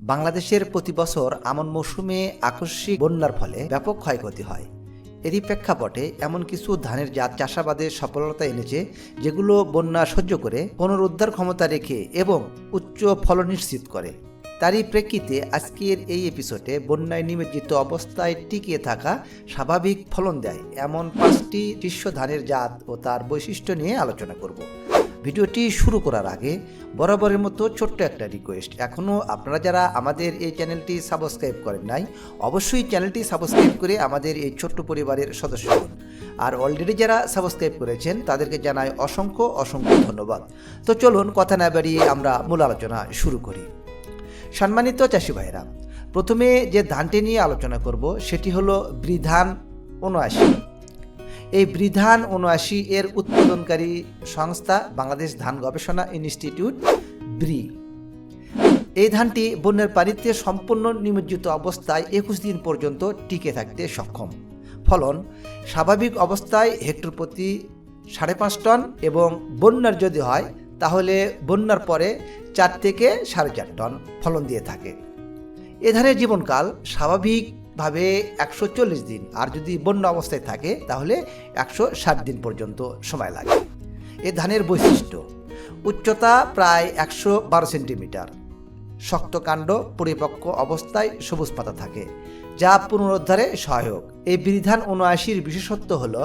বাংলাদেশের প্রতি বছর আমন মৌসুমে আকস্মিক বন্যার ফলে ব্যাপক ক্ষয়ক্ষতি হয়। এরই প্রেক্ষাপটে এমন কিছু ধানের জাত চাষাবাদে সফলতা এনেছে, যেগুলো বন্যা সহ্য করে, পুনরুদ্ধার ক্ষমতা রেখে এবং উচ্চ ফলন নিশ্চিত করে। তারই প্রেক্ষিতে আজকের এই এপিসোডে বন্যায় নিমজ্জিত অবস্থায় টিকিয়ে থাকা স্বাভাবিক ফলন দেয় এমন পাঁচটি শীর্ষ ধানের জাত ও তার বৈশিষ্ট্য নিয়ে আলোচনা করব। ভিডিওটি শুরু করার আগে বরাবরের মতো ছোট্ট একটা রিকোয়েস্ট এখনও আপনারা যারা আমাদের এই চ্যানেলটি সাবস্ক্রাইব করেন নাই, অবশ্যই চ্যানেলটি সাবস্ক্রাইব করে আমাদের এই ছোট্ট পরিবারের সদস্য হন। আর অলরেডি যারা সাবস্ক্রাইব করেছেন, তাদেরকে জানাই অসংখ্য অসংখ্য ধন্যবাদ। তো চলুন কথা না বাড়িয়ে আমরা মূল আলোচনা শুরু করি। সম্মানিত চাষি ভাইরা প্রথমে যে ধানটি নিয়ে আলোচনা করব, সেটি হলো বৃধান উনআশি। এই বৃধান উনআশি এর উৎপাদনকারী সংস্থা বাংলাদেশ ধান গবেষণা ইনস্টিটিউট, ব্রি। এই ধানটি বন্যার পানিতে সম্পূর্ণ নিমজ্জিত অবস্থায় একুশ দিন পর্যন্ত টিকে থাকতে সক্ষম। ফলন, স্বাভাবিক অবস্থায় হেক্টর প্রতি সাড়ে পাঁচ টন এবং বন্যার যদি হয়, তাহলে বন্যার পরে চার থেকে সাড়ে চার টন ফলন দিয়ে থাকে। এ ধানের জীবনকাল স্বাভাবিকভাবে একশো চল্লিশ দিন। আর যদি বন্য অবস্থায় থাকে, তাহলে একশো ষাট দিন পর্যন্ত সময় লাগে। এ ধানের বৈশিষ্ট্য, উচ্চতা প্রায় একশো বারো সেন্টিমিটার। শক্ত কাণ্ড, পরিপক্ক অবস্থায় সবুজ পাতা থাকে, যা পুনরুদ্ধারে সহায়ক। এই বিধান উনআশির বিশেষত্ব হল,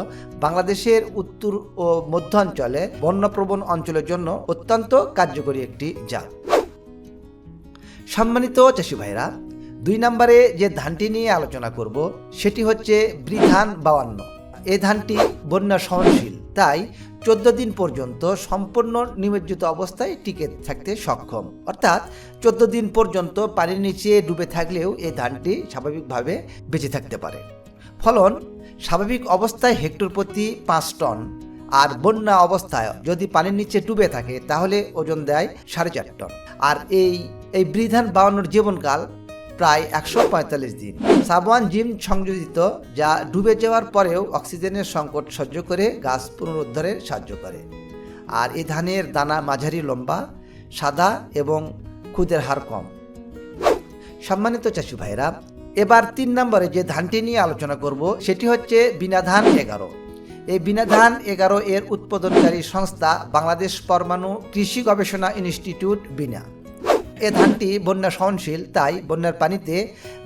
বাংলাদেশের উত্তর ও মধ্যাঞ্চলে বন্যপ্রবণ অঞ্চলের জন্য অত্যন্ত কার্যকরী একটি জাত। সম্মানিত চাষি ভাইরা দুই নম্বরে যে ধানটি নিয়ে আলোচনা করব, সেটি হচ্ছে বৃধান বাউান্ন। এই ধানটি বন্যা সহনশীল, তাই চোদ্দ দিন পর্যন্ত সম্পূর্ণ নিমজ্জিত অবস্থায় টিকে থাকতে সক্ষম। অর্থাৎ চোদ্দ দিন পর্যন্ত পানির নিচে ডুবে থাকলেও এই ধানটি স্বাভাবিকভাবে বেঁচে থাকতে পারে। ফলন, স্বাভাবিক অবস্থায় হেক্টর প্রতি পাঁচ টন, আর বন্যা অবস্থায় যদি পানির নিচে ডুবে থাকে, তাহলে ওজন দেয় সাড়ে চার টন। আর এই এই বৃধান বাউন্নর জীবনকাল প্রায় একশো পঁয়তাল্লিশ দিন। সাবান জিম সংযোজিত, যা ডুবে যাওয়ার পরেও অক্সিজেনের সংকট সহ্য করে গাছ পুনরুদ্ধারে সাহায্য করে। আর এই ধানের দানা মাঝারি লম্বা, সাদা এবং খুদের হার কম। সম্মানিত চাষি ভাইরা এবার তিন নম্বরে যে ধানটি নিয়ে আলোচনা করব, সেটি হচ্ছে বিনা ধান এগারো। এই বিনা ধান এগারো এর উৎপাদনকারী সংস্থা বাংলাদেশ পরমাণু কৃষি গবেষণা ইনস্টিটিউট বিনা। এ ধানটি বন্যা সহনশীল, তাই বন্যার পানিতে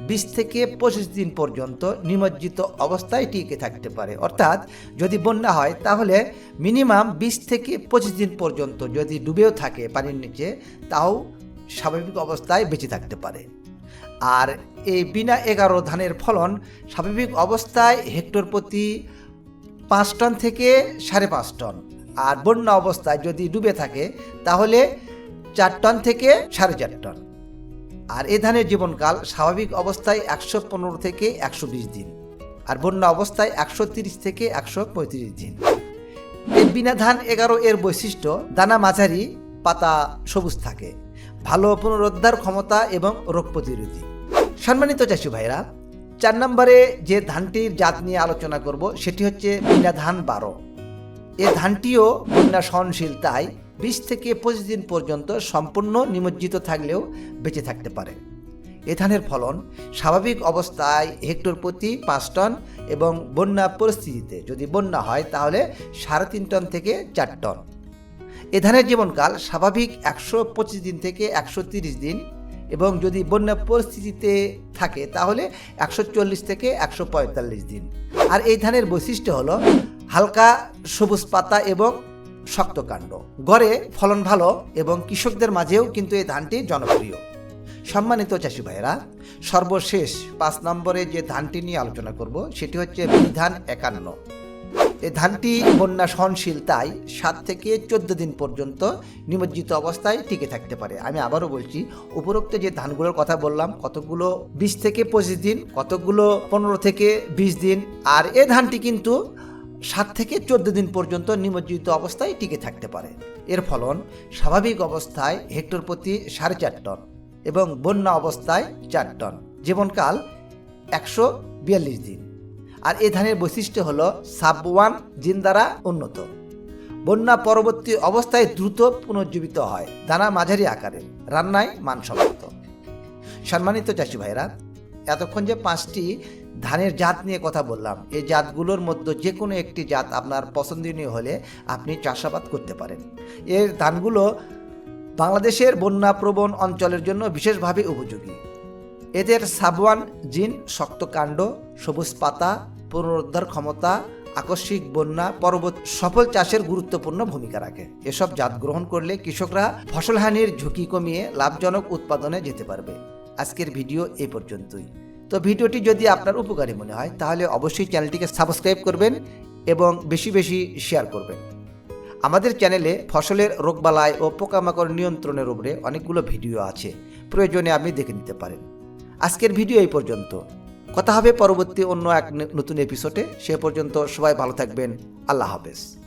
বিশ থেকে পঁচিশ দিন পর্যন্ত নিমজ্জিত অবস্থায় টিকে থাকতে পারে। অর্থাৎ যদি বন্যা হয়, তাহলে মিনিমাম বিশ থেকে পঁচিশ দিন পর্যন্ত যদি ডুবেও থাকে পানির নিচে, তাও স্বাভাবিক অবস্থায় বেঁচে থাকতে পারে। আর এই বিনা এগারো ধানের ফলন স্বাভাবিক অবস্থায় হেক্টর প্রতি পাঁচ টন থেকে সাড়ে পাঁচ টন। আর বন্যা অবস্থায় যদি ডুবে থাকে, তাহলে চার টন থেকে সাড়ে চার টন। আর এ ধানের জীবনকাল স্বাভাবিক অবস্থায় একশো পনেরো থেকে একশো বিশ দিন আর বন্যা অবস্থায় একশো তিরিশ থেকে একশো পঁয়ত্রিশ দিন। বিনা ধান এগারো এর বৈশিষ্ট্য, দানা মাঝারি, পাতা সবুজ থাকে, ভালো পুনরুদ্ধার ক্ষমতা এবং রোগ প্রতিরোধী। সম্মানিত চাষি ভাইরা, চার নম্বরে যে ধানটির জাত নিয়ে আলোচনা করব, সেটি হচ্ছে বিনা ধান বারো। এ ধানটিও বন্যা সহনশীল, তাই বিশ থেকে পঁচিশ দিন পর্যন্ত সম্পূর্ণ নিমজ্জিত থাকলেও বেঁচে থাকতে পারে। এ ধানের ফলন স্বাভাবিক অবস্থায় হেক্টর প্রতি পাঁচ টন এবং বন্যা পরিস্থিতিতে যদি বন্যা হয় তাহলে সাড়ে তিন টন থেকে চার টন। এ ধানের জীবনকাল স্বাভাবিক একশো পঁচিশ দিন থেকে একশো তিরিশ দিন এবং যদি বন্যা পরিস্থিতিতে থাকে তাহলে একশো চল্লিশ থেকে একশো পঁয়তাল্লিশ দিন। আর এই ধানের বৈশিষ্ট্য হলো হালকা সবুজ পাতা এবং শক্ত কাণ্ড। গড়ে ফলন ভালো এবং কৃষকদের মাঝেও কিন্তু এই ধানটি জনপ্রিয়। সম্মানিত চাষি ভাইয়েরা, সর্বশেষ পাঁচ নম্বরে যে ধানটি নিয়ে আলোচনা করব, সেটি হচ্ছে বিধান একান্ন। এই ধানটি বন্যা সহনশীল, তাই সাত থেকে চোদ্দ দিন পর্যন্ত নিমজ্জিত অবস্থায় টিকে থাকতে পারে। আমি আবারও বলছি, উপরোক্ত যে ধানগুলোর কথা বললাম, কতগুলো বিশ থেকে পঁচিশ দিন, কতগুলো পনেরো থেকে বিশ দিন, আর এ ধানটি কিন্তু সাত থেকে চোদ্দ দিন পর্যন্ত নিমজ্জিত অবস্থায় টিকে থাকতে পারে। এর ফলন স্বাভাবিক অবস্থায় হেক্টর প্রতি সাড়ে চার টন এবং বন্যা অবস্থায় চার টন। জীবনকাল একশো বিয়াল্লিশ দিন। আর এই ধানের বৈশিষ্ট্য হলো সাবওয়ান জিন দ্বারা উন্নত। বন্যা পরবর্তী অবস্থায় দ্রুত পুনর্জীবিত হয়, দানা মাঝারি আকারের, রান্নায় মানসম্মত সম্মানিত চাষি ভাইরা, এতক্ষণ যে পাঁচটি ধানের জাত নিয়ে কথা বললাম। এই জাতগুলোর মধ্যে যে কোনো একটি জাত আপনার পছন্দনীয় হলে আপনি চাষাবাদ করতে পারেন। এর ধানগুলো বাংলাদেশের বন্যাপ্রবণ অঞ্চলের জন্য বিশেষভাবে উপযোগী। এদের সাবওয়ান জিন, শক্ত কাণ্ড, সবুজ পাতা, পুনরুদ্ধার ক্ষমতা, আকস্মিক বন্যা, পর্বত সফল চাষের গুরুত্বপূর্ণ ভূমিকা রাখে। এসব জাত গ্রহণ করলে কৃষকরা ফসলহানির ঝুঁকি কমিয়ে লাভজনক উৎপাদনে যেতে পারবে। আজকের ভিডিও এ পর্যন্তই। তো ভিডিওটি যদি আপনার উপকারী মনে হয়, তাহলে অবশ্যই চ্যানেলটিকে সাবস্ক্রাইব করবেন এবং বেশি বেশি শেয়ার করবেন। আমাদের চ্যানেলে ফসলের রোগবালাই ও পোকামাকড় নিয়ন্ত্রণের উপরে অনেকগুলো ভিডিও আছে। প্রয়োজনে আপনি দেখে নিতে পারেন। আজকের ভিডিও এই পর্যন্ত। কথা হবে পরবর্তী অন্য এক নতুন এপিসোডে। সে পর্যন্ত সবাই ভালো থাকবেন। আল্লাহ হাফেজ।